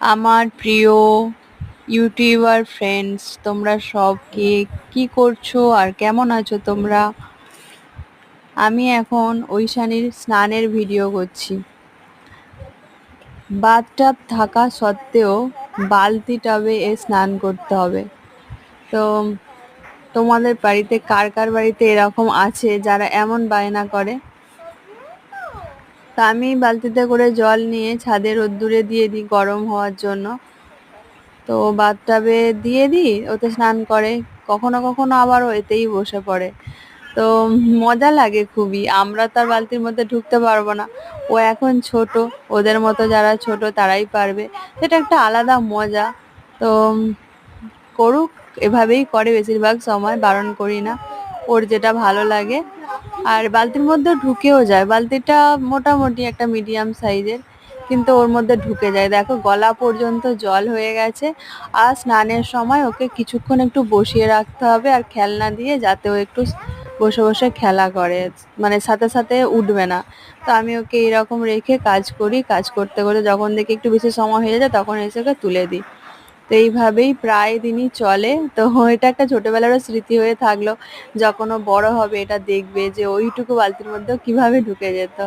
আমার প্রিয় YouTuber friends তোমরা সব কে কি করছ আর কেমন আছো তোমরা? আমি এখন ঐশানির স্নানের ভিডিও করছি। বাথটাব থাকা সত্ত্বেও বালতি টাবে এ স্নান করতে হবে। তো তোমাদের বাড়িতে কার কার বাড়িতে এরকম আছে যারা এমন বায়না করে? তা আমি বালতিতে করে জল নিয়ে ছাদে রোদ্দুরে দিয়ে দিই গরম হওয়ার জন্য। তো বাথটাবে দিয়ে দিই, ওতে স্নান করে। কখনো কখনো আবার এতেই বসে পড়ে। তো মজা লাগে খুবই। আমরা তার বালতির মধ্যে ঢুকতে পারব না। ও এখন ছোট, ওদের মতো যারা ছোট তারাই পারবে। সেটা একটা আলাদা মজা। তো করুক, এভাবেই করে। বেশিরভাগ সময় বারণ করি না। ওর যেটা ভালো লাগে আর বালতির মধ্যে ঢুকেও যায়। বালতিটা মোটামুটি একটা মিডিয়াম সাইজের কিন্তু ওর মধ্যে ঢুকে যায়। দেখো, গলা পর্যন্ত জল হয়ে গেছে। আর স্নানের সময় ওকে কিছুক্ষণ একটু বসিয়ে রাখতে হবে আর খেলনা দিয়ে, যাতে ও একটু বসে বসে খেলা করে। মানে সাথে সাথে উঠবে না। তো আমি ওকে এরকম রেখে কাজ করি। কাজ করতে করতে যখন দেখি একটু বেশি সময় হয়ে যায়, তখন এসে ওকে তুলে দিই। তো এইভাবেই প্রায় দিনই চলে। তো এটা একটা ছোটবেলারও স্মৃতি হয়ে থাকল, যখন ও বড় হবে এটা দেখবে যে ওইটুকু বালতির মধ্যেও কীভাবে ঢুকে যেত।